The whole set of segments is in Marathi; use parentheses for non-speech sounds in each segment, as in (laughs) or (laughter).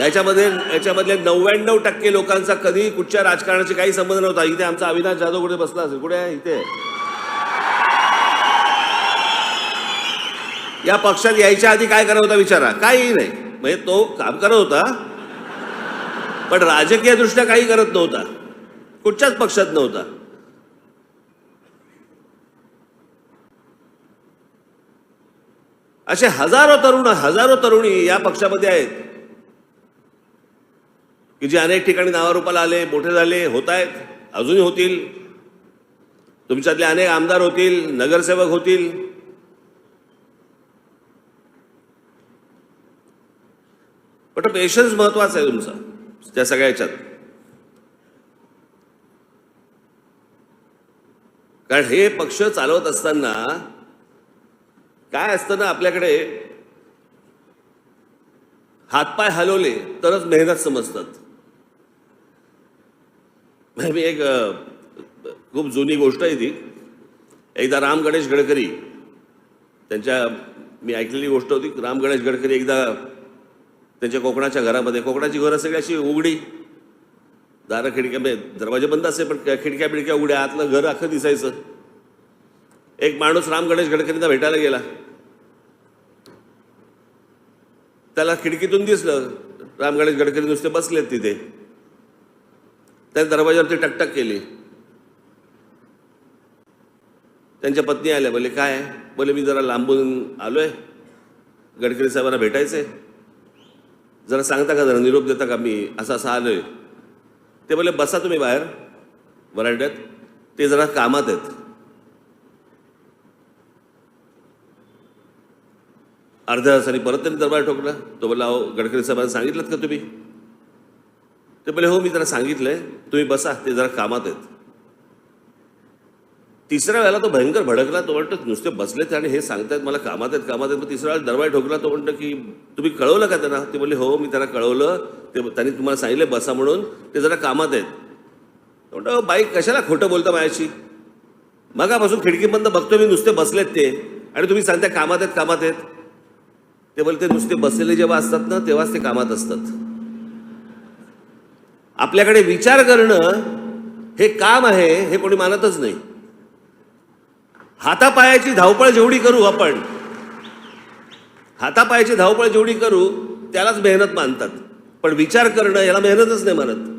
याच्यामध्ये याच्यामधले नव्याण्णव टक्के लोकांचा कधी कुठच्या राजकारणाशी काही संबंध नव्हता. इथे आमचा अविनाश जाधव कुठे बसला असेल? कुठे आहे? इथे. या पक्षात यायच्या आधी काय करत होता विचारा. काही नाही. म्हणजे तो काम करत होता. पण राजकीय दृष्ट्या काही करत नव्हता. कुठच्याच पक्षात नव्हता. असे हजारो तरुण हजारो तरुणी या पक्षामध्ये आहेत. की जे अनेक ठिकाणी नावारूपाला आले मोठे झाले होत आहेत अजूनही होतील. तुमच्यातले अनेक आमदार होतील नगरसेवक होतील. पण पेशन्स महत्त्वाचा आहे तुमचा त्या सगळ्या ह्याच्यात कारण हे पक्ष चालवत असताना काय असतं ना आपल्याकडे हातपाय हलवले तरच मेहनत समजतात. (laughs) मी एक खूप जुनी गोष्ट आहे ती. एकदा राम गणेश गडकरी त्यांच्या मी ऐकलेली गोष्ट होती राम गणेश गडकरी एकदा त्यांच्या कोकणाच्या घरामध्ये कोकणाची घरं सगळी अशी उघडी. दारं खिडक्या म्हणजे दरवाजे बंद असे पण खिडक्या बिडक्या उघड्या आतलं घर अख्खं दिसायचं. एक माणूस राम गणेश गडकरींना भेटायला गेला. त्याला खिडकीतून दिसलं राम गणेश गडकरी नुसते बसलेत तिथे. त्या दरवाजावरती टकटक केली. त्यांच्या पत्नी आल्या बोले काय बोले मी जरा लांबून आलोय. गडकरी साहेबांना भेटायचंय. जरा सांगता का जरा? निरोप देता का? मी असं असं आलोय. ते बोले बसा तुम्ही बाहेर वरांड्यात ते जरा कामात आहेत. अर्ध्या तासाने परत त्यांनी दरबार ठोकला. तो बोला अहो गडकरी साहेबांना सांगितलं का तुम्ही? ते बोले हो मी त्यांना सांगितलंय. तुम्ही बसा ते जरा कामात आहेत. तिसऱ्या वेळेला तो भयंकर भडकला तो म्हणतो नुसते बसलेत आणि हे सांगतायत मला कामात आहेत कामात आहेत. मग तिसऱ्या वेळेला दरवाजा ठोकला तो म्हणतो की तुम्ही कळवलं का त्यांना? ते बोलले हो मी त्यांना कळवलं. ते त्यांनी तुम्हाला सांगितलं बसा म्हणून. ते जरा कामात आहेत. म्हणतो बाई कशाला खोटं बोलता माझ्याशी? मगापासून खिडकीपर्यंत बघतो मी नुसते बसलेत ते. आणि तुम्ही सांगता कामात आहेत कामात आहेत. ते बोलते नुसते बसलेले जेव्हा असतात ना तेव्हाच ते कामात असतात. आपल्याकडे विचार करणं हे काम आहे हे कोणी मानतच नाही. हातापायाची धावपळ जेवढी करू आपण हातापायाची धावपळ जेवढी करू त्यालाच मेहनत मानतात. पण विचार करणं याला मेहनतच नाही मानत.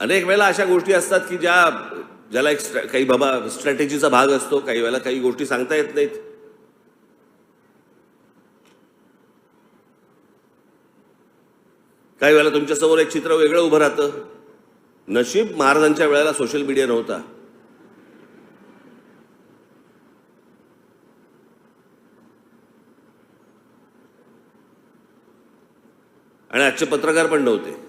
अनेक वेळेला अशा गोष्टी असतात की ज्या ज्याला एक स्ट्रॅ- काही बाबा स्ट्रॅटेजीचा भाग असतो काही वेळेला काही गोष्टी सांगता येत नाहीत. काही वेळेला तुमच्यासमोर एक चित्र वेगळं उभं राहतं. नशीब महाराजांच्या वेळेला सोशल मीडिया नव्हता. आणि आजचे पत्रकार पण नव्हते.